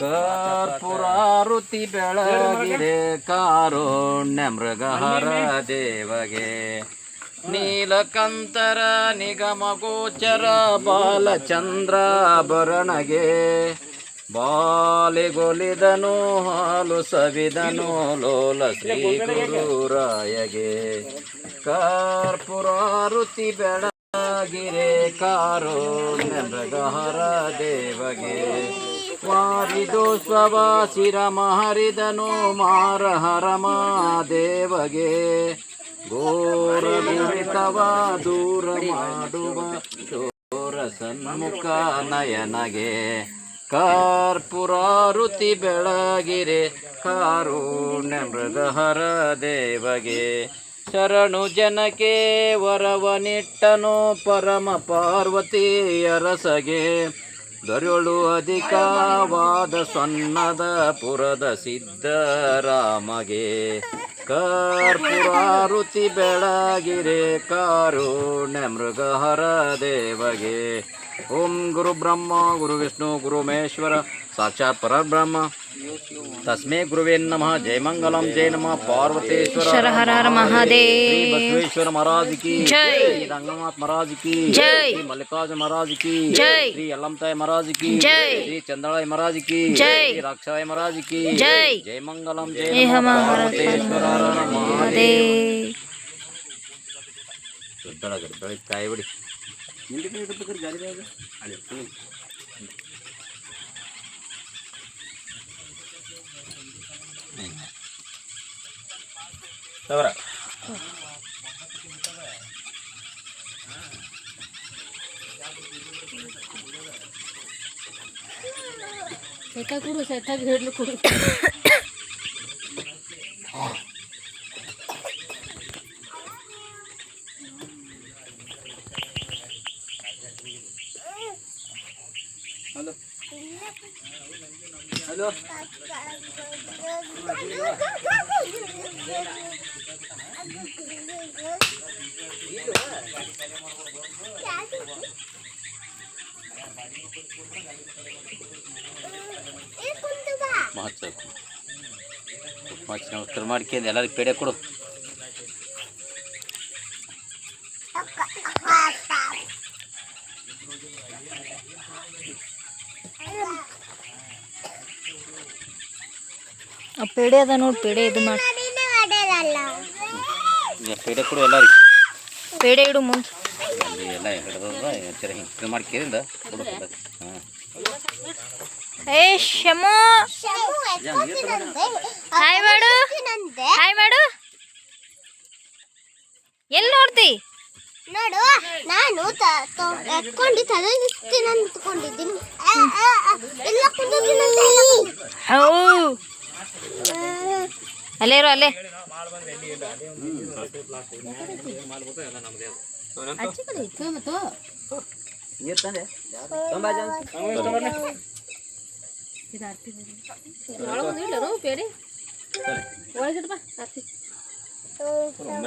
ಕರ್ಪುರಾರುತಿ ಬೆಳಗಿದೆ, ಕಾರುಣ್ಯ ಮೃಗಹರ ದೇವಗೆ. ನೀಲಕಂತರ ನಿಗಮ ಗೋಚರ ಬಾಲಚಂದ್ರಾಭರಣಗೆ ಬಾಲಿಗೊಲಿದನು, ಹಾಲು ಸವಿದನು, ಲೋಲ ಶ್ರೀ ಗುರುರಾಯಗೆ ಕರ್ಪುರಾರುತಿ ಬೆಳಗಿರೆ ಕಾರುಣ್ಯ ಮೃಗಹರ ದೇವಗೆ. ಮಾರಿದು ಸ್ವವಾಸಿರಮ ಮಹರಿದನು ಮಾರ ಹರಮ ದೇವಗೆ ಘೋರ ಗುರಿತವ ದೂರ ಮಾಡುವ ಚೋರ ಸನ್ಮುಖ ನಯನಗೆ. ಕರ್ಪುರಾರುತಿ ಬೆಳಗಿರೆ ಕಾರುಣ್ಯ ಮೃಗಹರ ದೇವಗೆ. ಶರಣು ಜನಕ್ಕೆ ವರವನಿಟ್ಟನು ಪರಮ ಪಾರ್ವತಿ ಅರಸಗೆ ದೊರೆಯಳು ಅಧಿಕವಾದ ಸೊನ್ನದ ಪುರದ ಸಿದ್ಧರಾಮಗೆ ಕರ್ಪುರಾರುತಿ ಬೆಳಗಿರೆ ಕಾರುಣ್ಯ ಮೃಗಹರ ದೇವಗೆ. ಓಂ ಗುರು ಬ್ರಹ್ಮ, ಗುರು ವಿಷ್ಣು, ಗುರು ಮಹೇಶ್ವರ ಸಾಕ್ಷಾತ್ ಪರಬ್ರಹ್ಮ. ತಸ್ಮೇ ಗುರುವೇ ನಮಃ ಜಯ ಮಂಗಲಂ ಜಯ ನಮಃ ಪಾರ್ವತೇಶ್ವರ ಶರ ಹರ ಹರ ಮಹಾದೇವ್. ಶ್ರೀ ಬಸವೇಶ್ವರ ಮಹಾರಾಜ್ ಕಿ ಜೈ. ಶ್ರೀ ರಂಗನಾಥ್ ಮಹಾರಾಜ್ ಕಿ ಜೈ. ಶ್ರೀ ಮಲ್ಲಿಕಾರ್ಜುನ ಮಹಾರಾಜ್ ಕಿ ಜೈ. ಶ್ರೀ ಯಲ್ಲಂತಾಯ್ ಮಹಾರಾಜ್ ಕಿ ಜೈ. ಶ್ರೀ ಚಂದ್ರಾಯ ಮಹಾರಾಜ್ ಕಿ ಜೈ. ಶ್ರೀ ರಾಕ್ಷಾಯ ಮಹಾರಾಜ್ ಕಿ ಜೈ. ಜಯ ಮಂಗಲಂ ಜಯ ಜಯ ನಮಃ ಮಹಾರಾಜ ಪಾರ್ವತೇಶ್ವರ ಹರ ಹರ ಮಹಾದೇವ್ ಮಹಾದೇವ್ ಬೆಳಗ್ಗೆ ಬೆಳಗ್ಗೆ ಕಾಯಿ ಬಿಡಿ ತವರ ಕೊಡು ಸೆತ್ತಾಗಿ ಹಿಡ್ಲು ಕೊಡು ಹಲೋ ಮಹತ್ಸವ ಮಹತ್ಸವ. ನಮಸ್ಕಾರ ಮಾಡ್ಕೊಂಡು ಎಲ್ಲರಿಗೆ ಪೇಡೆ ಕೊಡು. ಆ ಪೇಡೆ ಅದ ನೋಡಿ ಪೇಡೆ ಇದು ಮಾಡಿ. ಪೇಡೆ ಕೊಡು ಎಲ್ಲರಿಗೆ ಪೇಡೆ ಇಡು ಮುಂದೆ. ಅಲ್ಲಿ ಎಲ್ಲ ಹಿಡ್ದದ ಚರ ಹಿಂಗೆ ಮಾಡ್ಕೇರಿಂದ ಕೊಡು ಹಾಂ ಏ ಶಮು ಹಾಯ್ ಮಾಡು ಹಾಯ್ ಮಾಡು ಎಲ್ಲಿ ನೋಡ್ತಿ ನೋಡು ನಾನು ಎತ್ಕೊಂಡು ತಲೆಗಿಸ್ತೀನಿ ಅಂದ್ಕೊಂಡಿದ್ದೀನಿ 아침 그래 그거부터 이겼다네 넘바장 넘바장 기다려 나랑 오늘 너무 배래 원래 그래 봐 같이 그럼